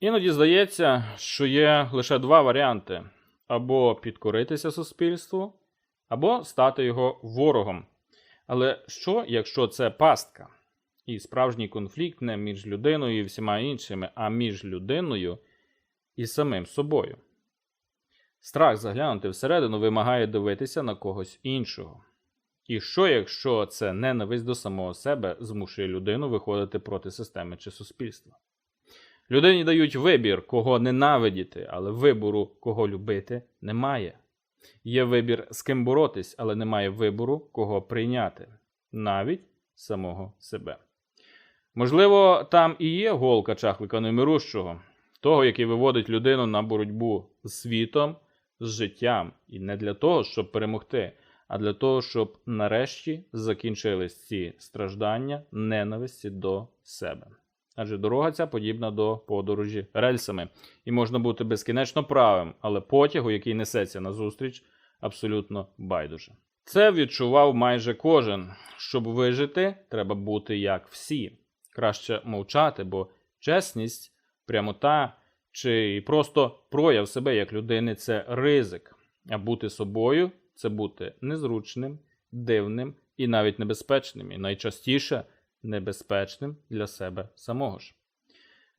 Іноді здається, що є лише два варіанти: або підкоритися суспільству, або стати його ворогом. Але що, якщо це пастка? І справжній конфлікт не між людиною і всіма іншими, а між людиною і самим собою. Страх заглянути всередину вимагає дивитися на когось іншого. І що, якщо це ненависть до самого себе змушує людину виходити проти системи чи суспільства? Людині дають вибір, кого ненавидіти, але вибору, кого любити, немає. Є вибір, з ким боротись, але немає вибору, кого прийняти, навіть самого себе. Можливо, там і є голка чахлика немирущого, того, який виводить людину на боротьбу з світом, з життям, і не для того, щоб перемогти, а для того, щоб нарешті закінчились ці страждання ненависті до себе. Адже дорога ця подібна до подорожі рельсами, і можна бути безкінечно правим, але потягу, який несеться назустріч, абсолютно байдуже. Це відчував майже кожен. Щоб вижити, треба бути як всі. Краще мовчати, бо чесність, прямота чи просто прояв себе як людини це ризик. А бути собою це бути незручним, дивним і навіть небезпечним, і найчастіше небезпечним для себе самого ж.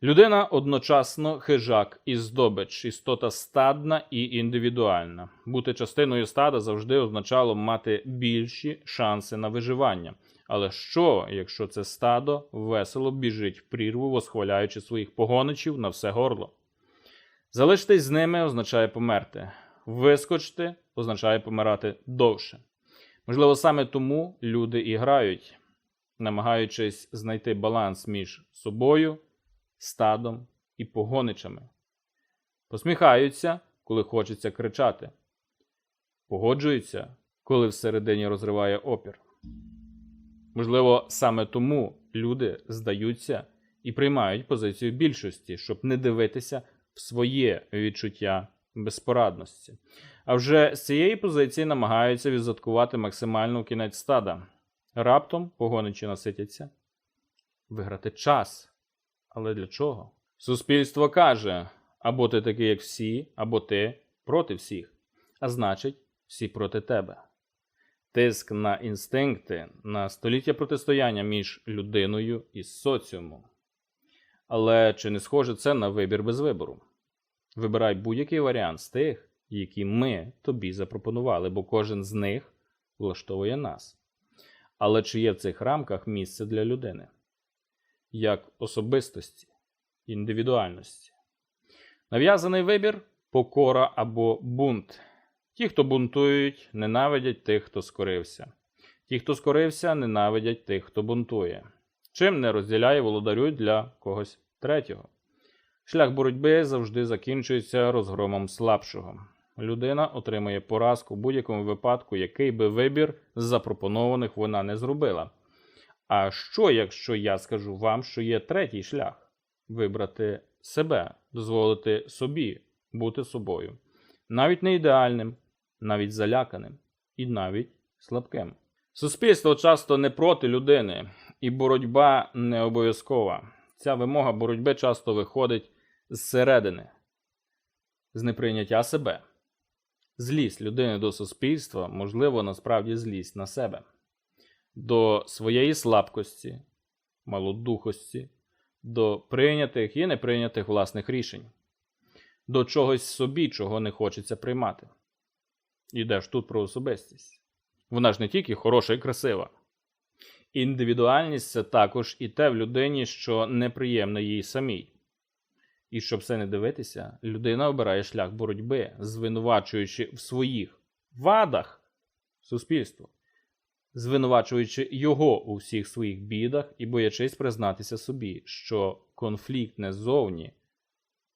Людина одночасно хижак і здобич, істота стадна і індивідуальна. Бути частиною стада завжди означало мати більші шанси на виживання. Але що, якщо це стадо весело біжить в прірву, восхваляючи своїх погоничів на все горло? Залишитись з ними означає померти. Вискочити означає помирати довше. Можливо, саме тому люди і грають, намагаючись знайти баланс між собою, стадом і погоничами. Посміхаються, коли хочеться кричати. Погоджуються, коли всередині розриває опір. Можливо, саме тому люди здаються і приймають позицію більшості, щоб не дивитися в своє відчуття безпорадності. А вже з цієї позиції намагаються відзаткувати максимально кінець стада. Раптом погоничі наситяться. Виграти час. Але для чого? Суспільство каже: або ти такий, як всі, або ти проти всіх. А значить, всі проти тебе. Тиск на інстинкти, на століття протистояння між людиною і соціумом. Але чи не схоже це на вибір без вибору? Вибирай будь-який варіант з тих, які ми тобі запропонували, бо кожен з них влаштовує нас. Але чи є в цих рамках місце для людини? Як особистості, індивідуальності? Нав'язаний вибір покора або бунт. Ті, хто бунтують, ненавидять тих, хто скорився. Ті, хто скорився, ненавидять тих, хто бунтує. Чим не розділяє володарюють для когось третього. Шлях боротьби завжди закінчується розгромом слабшого. Людина отримує поразку в будь-якому випадку, який би вибір з запропонованих вона не зробила. А що, якщо я скажу вам, що є третій шлях вибрати себе, дозволити собі бути собою, навіть не ідеальним, навіть заляканим і навіть слабким. Суспільство часто не проти людини, і боротьба не обов'язкова. Ця вимога боротьби часто виходить зсередини, з неприйняття себе. Злість людини до суспільства, можливо, насправді злість на себе, до своєї слабкості, малодухості, до прийнятих і неприйнятих власних рішень, до чогось собі, чого не хочеться приймати. Іде ж тут про особистість. Вона ж не тільки хороша і красива. Індивідуальність це також і те в людині, що неприємно їй самій. І щоб це не дивитися, людина обирає шлях боротьби, звинувачуючи в своїх вадах суспільство, звинувачуючи його у всіх своїх бідах і боячись признатися собі, що конфлікт не ззовні,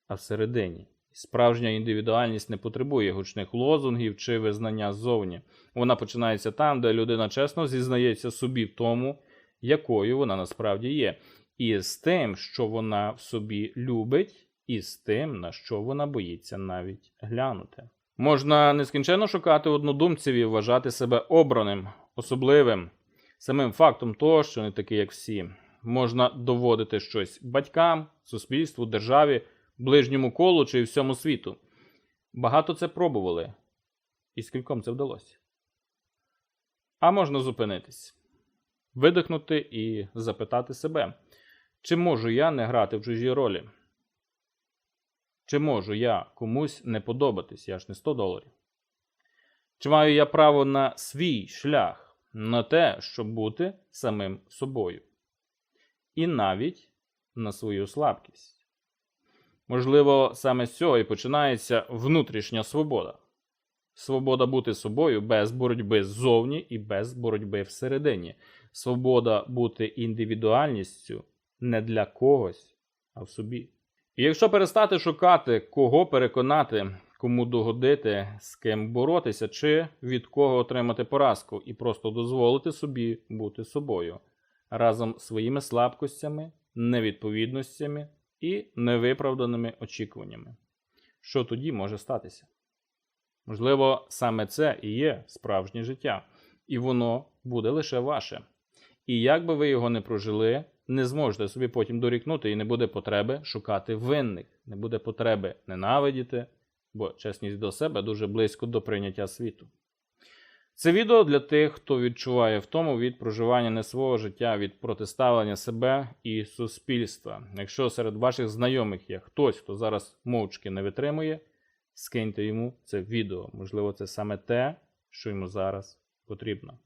а всередині. Справжня індивідуальність не потребує гучних лозунгів чи визнання ззовні. Вона починається там, де людина чесно зізнається собі в тому, якою вона насправді є, і з тим, що вона в собі любить, і з тим, на що вона боїться навіть глянути. Можна нескінченно шукати однодумців і вважати себе обраним, особливим, самим фактом того, що не такий, як всі. Можна доводити щось батькам, суспільству, державі, ближньому колу чи всьому світу. Багато це пробували. І скільком це вдалося. А можна зупинитись, видихнути і запитати себе, чи можу я не грати в чужі ролі? Чи можу я комусь не подобатись, я ж не 100 доларів? Чи маю я право на свій шлях, на те, щоб бути самим собою? І навіть на свою слабкість. Можливо, саме з цього і починається внутрішня свобода. Свобода бути собою без боротьби ззовні і без боротьби всередині. Свобода бути індивідуальністю не для когось, а в собі. І якщо перестати шукати, кого переконати, кому догодити, з ким боротися, чи від кого отримати поразку, і просто дозволити собі бути собою разом з своїми слабкостями, невідповідностями і невиправданими очікуваннями. Що тоді може статися? Можливо, саме це і є справжнє життя, і воно буде лише ваше. І як би ви його не прожили, не зможете собі потім дорікнути, і не буде потреби шукати винних, не буде потреби ненавидіти, бо чесність до себе дуже близько до прийняття світу. Це відео для тих, хто відчуває втому від проживання не свого життя, від протиставлення себе і суспільства. Якщо серед ваших знайомих є хтось, хто зараз мовчки не витримує, скиньте йому це відео. Можливо, це саме те, що йому зараз потрібно.